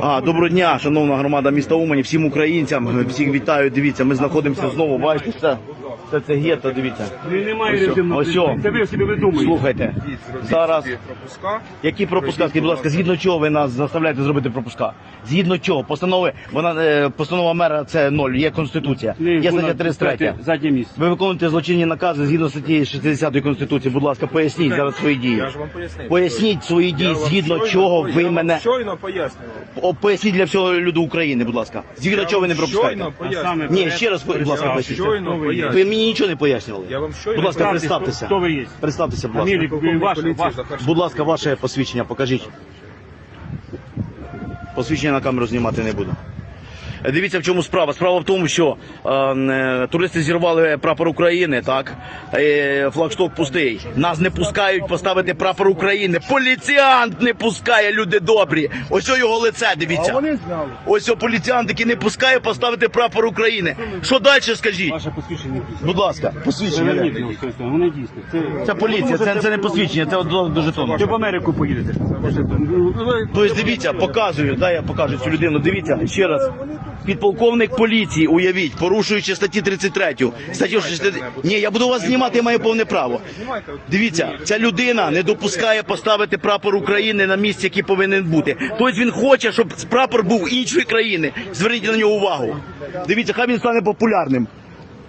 А, доброго дня, шановна громада міста Умані, всім українцям, всіх вітаю. Дивіться, ми знаходимося знову. Бачите, це, це, гетто, дивіться. Ну, Немає режимного ось. Це ви собі видумуєте. Слухайте, зараз пропуска. які пропуска, скажіть, будь ласка, згідно чого ви нас заставляєте зробити пропуска? Згідно чого? Постанови, вона е, постанова мера це ноль, є конституція, Не, є стаття 33. Заднє місце. Ви виконуєте злочинні накази згідно статті 60 конституції. Будь ласка, поясніть зараз свої дії. Я ж вам пояснив. Поясніть свої дії, згідно чого ви мене Щойно пояснював. О, поясніть для всього люду України, будь ласка. Згідно Я чого ви не пропускаєте? Щойно пояснював. Ні, ще раз, будь ласка, поясніть. щойно Хто ви мені нічого не пояснювали. Я вам що Будь ласка, представтеся. хто- ви є? Представтеся, будь ласка. Фамілію, ваше, ваше. Будь ласка, ваше посвідчення покажіть. Посвідчення на камеру знімати не буду. Дивіться, в чому справа. Справа в тому, що е, е, туристи зірвали прапор України, так? Е, флагшток пустий. Нас не пускають поставити прапор України. Поліціант не пускає, люди добрі. Ось о його лице, дивіться. Ось о поліціант, який не пускає поставити прапор України. Що далі скажіть? Ваше посвідчення. Будь ласка, посвідчення. Його, скажіть, Воно. Це, Це поліція, це, це не посвідчення, це до жетону. Ви в Америку поїдете. Тобто дивіться, показую, дай я покажу цю людину. Дивіться ще раз. Підполковник поліції, уявіть, порушуючи статті 33. Статтю 60... Ні, я буду вас знімати, я маю повне право. Дивіться, ця людина не допускає поставити прапор України на місці, який повинен бути. Тобто він хоче, щоб прапор був іншої країни. Зверніть на нього увагу. Дивіться, хай він стане популярним.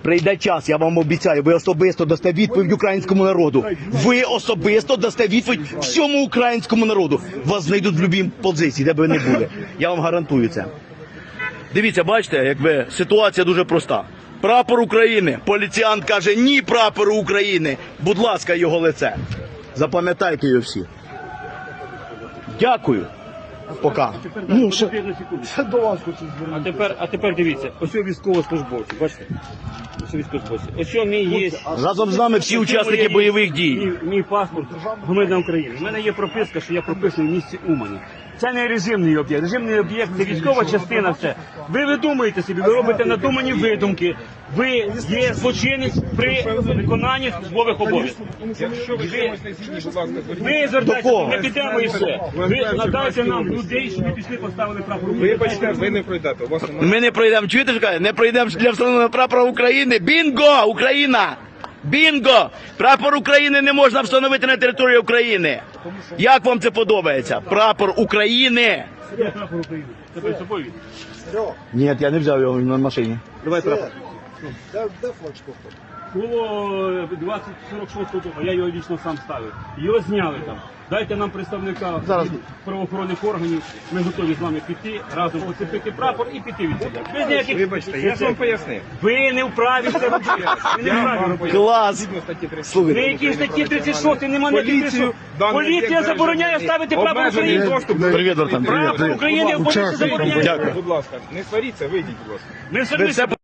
Прийде час, я вам обіцяю, ви особисто дасте відповідь українському народу. Ви особисто дасте відповідь всьому українському народу. Вас знайдуть в будь-якій позиції, де б ви не були. Я вам гарантую це. Дивіться, бачите, якби ситуація дуже проста. Прапор України. Поліціянт каже ні прапору України. Будь ласка, його лице. Запам'ятайте його всі. Дякую. Пока. Ну, що... Одну секунду. А тепер, а тепер дивіться, ось у військовослужбовці, бачите? Ось у військовослужбовці. Ось у мій є. Разом з нами всі учасники бойових дій. Мій, мій паспорт громадян України. У мене є прописка, що я прописаний в місті Умані. Це не режимний об'єкт. Режимний об'єкт це військова частина. Все. Ви видумуєте собі, ви робите надумані видумки. Ви є злочинець при виконанні службових обов'язків. Якщо ви чимось не згідні, будь ласка, звертайтеся, кого? ми підемо і все. Ви надайте нам людей, щоб ми пішли поставили прапор України. Вибачте, ви не пройдете. У вас немає. Ми не пройдемо, чуєте, що кажуть? Не пройдемо для встановлення прапора України. Бінго! Україна! Бінго! Прапор України не можна встановити на території України. Як вам це подобається? Прапор України! Це перед собою. Ні, я не взяв його на машині. Давай прапор. Було 2046 року, я його лічно сам ставив. Його зняли там. Дайте нам представника Зараз. від правоохоронних органів. Ми готові з вами піти, разом поцепити прапор і піти від. Без ніяких... Вибачте, я ж вам пояснив. Ви не вправі це робити. Ви не вправі. Клас! 30. На якій статті 36 нема ніяких Поліцію 36. даний Поліція забороняє ставити прапор Обмежений України. доступ Привіт, братан, привіт, Прапор привіт. України поліція забороняє. Дякую. Будь ласка, не сваріться, вийдіть, будь ласка. Ми все